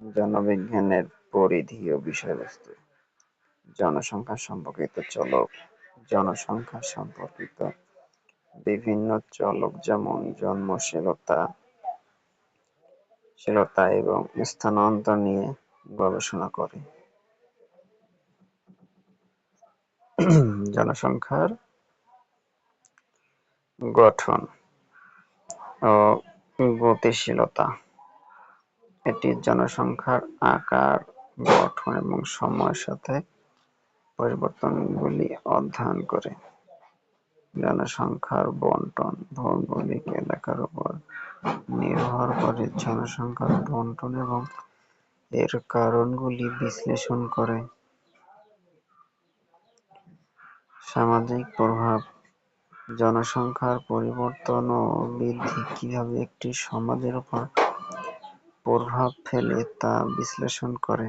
জনবিজ্ঞানের পরিধি ও বিষয়বস্তু। জনসংখ্যা সম্পর্কিত চলক। জনসংখ্যা সম্পর্কিত বিভিন্ন চলক যেমন জন্মশীলতা, শীলতা এবং স্থানান্তর নিয়ে গবেষণা করে। জনসংখ্যার গঠন ও গতিশীলতা। এটি জনসংখ্যার আকার, গঠন এবং সময়ের সাথে পরিবর্তনগুলি অধ্যয়ন করে। জনসংখ্যার বন্টন ভৌগোলিক এলাকার উপর নির্ভর করে জনসংখ্যার বন্টন এবং এর কারণগুলি বিশ্লেষণ করে। সামাজিক প্রভাব, জনসংখ্যার পরিবর্তন ও বৃদ্ধি কীভাবে একটি সমাজের উপর প্রভাব ফেলে তা বিশ্লেষণ করে।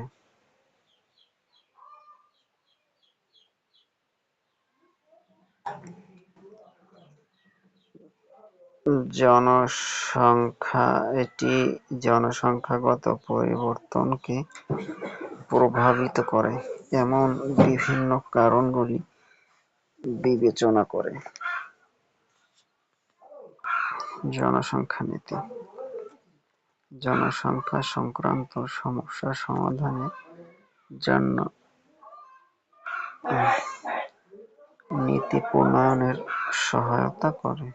জনসংখ্যা, এটি জনসংখ্যাগত পরিবর্তনকে প্রভাবিত করে, এমন বিভিন্ন কারণগুলি বিবেচনা করে। জনসংখ্যা নীতি। জনসংখ্যা সংক্রান্ত সমস্যা সমাধানের জন্য নীতি প্রণয়নের সহায়তা করে।